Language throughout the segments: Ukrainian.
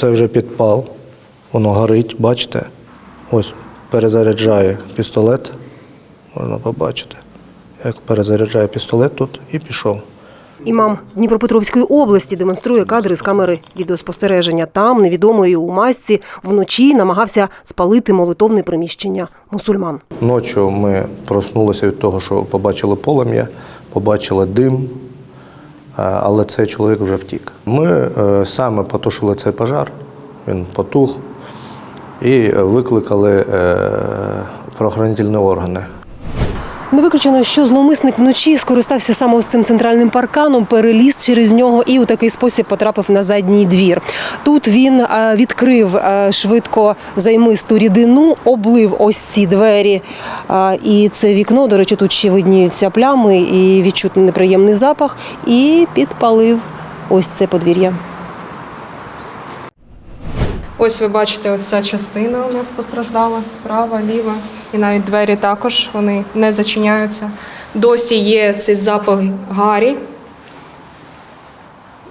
Це вже підпал, воно горить, бачите? Ось перезаряджає пістолет, можна побачити. Як перезаряджає пістолет тут і пішов. Імам Дніпропетровської області демонструє кадри з камери відеоспостереження. Там невідомої у масці вночі намагався спалити молитовне приміщення мусульман. Ночі ми проснулися від того, що побачили полум'я, побачили дим, але цей чоловік вже втік. Ми е, саме потушили цей пожар, він потух, і е, викликали е, правоохоронні органи. Не виключено, що зловмисник вночі скористався саме ось цим центральним парканом, переліз через нього і у такий спосіб потрапив на задній двір. Тут він е, відкрив е, швидко займисту рідину, облив ось ці двері. Е, І це вікно, до речі, тут ще видніються плями і відчутний неприємний запах, і підпалив ось це подвір'я. Ось ви бачите, ця частина у нас постраждала, права, ліва, і навіть двері також вони не зачиняються. Досі є цей запах гарі.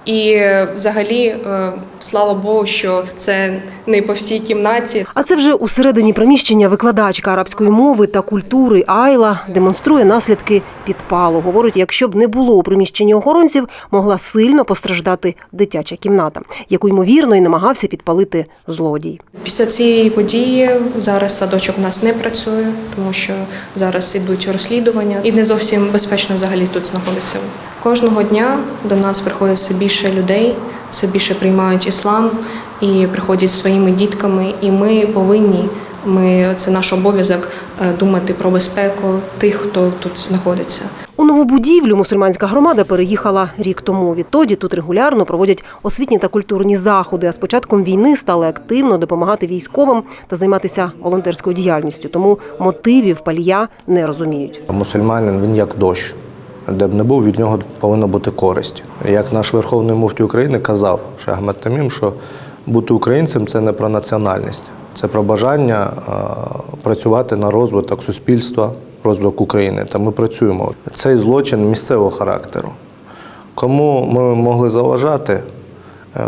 І взагалі, е, слава Богу, що це не по всій кімнаті. А це вже усередині приміщення викладачка арабської мови та культури Айла демонструє наслідки підпалу. Говорить, якщо б не було у приміщенні охоронців, могла сильно постраждати дитяча кімната, яку ймовірно і намагався підпалити злодій. Після цієї події зараз садочок у нас не працює, тому що зараз йдуть розслідування, і не зовсім безпечно взагалі тут знаходиться. Кожного дня до нас приходить все більше людей, все більше приймають іслам і приходять зі своїми дітками. І ми повинні, ми це наш обов'язок е, думати про безпеку тих, хто тут знаходиться. У нову будівлю мусульманська громада переїхала рік тому. Відтоді тут регулярно проводять освітні та культурні заходи. А з початком війни стали активно допомагати військовим та займатися волонтерською діяльністю. Тому мотивів палія не розуміють. Мусульманин він як дощ. Де б не був, від нього повинна бути користь. Як наш Верховний муфтій України казав, Ахмед Тамім, що бути українцем це не про національність, це про бажання е, працювати на розвиток суспільства, розвиток України. Та ми працюємо. Цей злочин місцевого характеру. Кому ми могли заважати, е,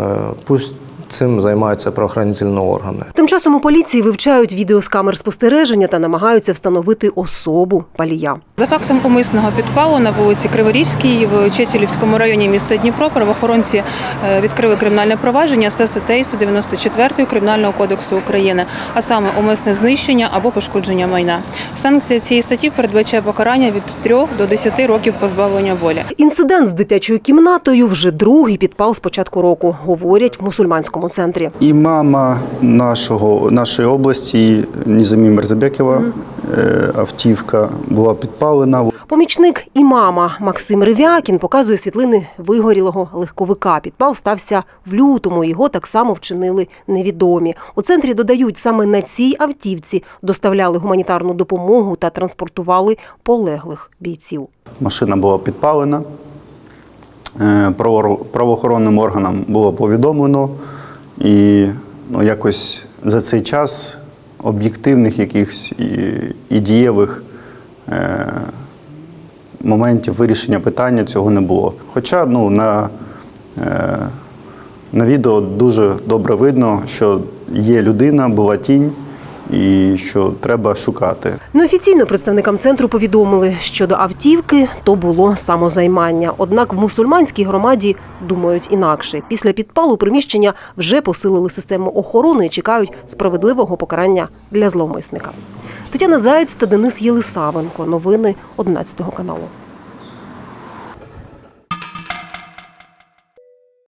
пусть цим займаються правоохоронні органи. Тим часом у поліції вивчають відео з камер спостереження та намагаються встановити особу палія. За фактом умисного підпалу на вулиці Криворізькій в Чечелівському районі міста Дніпро правоохоронці е, відкрили кримінальне провадження за статтею 194 Кримінального кодексу України, а саме умисне знищення або пошкодження майна. Санкція цієї статті передбачає покарання від 3 до 10 років позбавлення волі. Інцидент з дитячою кімнатою вже другий підпал з початку року, говорять в мусульманському центрі. І мама нашого, нашої області Нізамі Мерзабекова, е, автівка була підпалена. Помічник імама Максим Ревякін показує світлини вигорілого легковика. Підпал стався в лютому. Його так само вчинили невідомі. У центрі додають саме на цій автівці доставляли гуманітарну допомогу та транспортували полеглих бійців. Машина була підпалена. Е, Правоохоронним органам було повідомлено, і ну, якось за цей час об'єктивних якихось і, і дієвих е, моментів вирішення питання цього не було. Хоча ну, на, е, на відео дуже добре видно, що є людина, була тінь, і що треба шукати. Неофіційно представникам центру повідомили, що до автівки то було самозаймання. Однак в мусульманській громаді думають інакше. Після підпалу приміщення вже посилили систему охорони і чекають справедливого покарання для зловмисника. Тетяна Заєць та Денис Єлисавенко. Новини 11 каналу.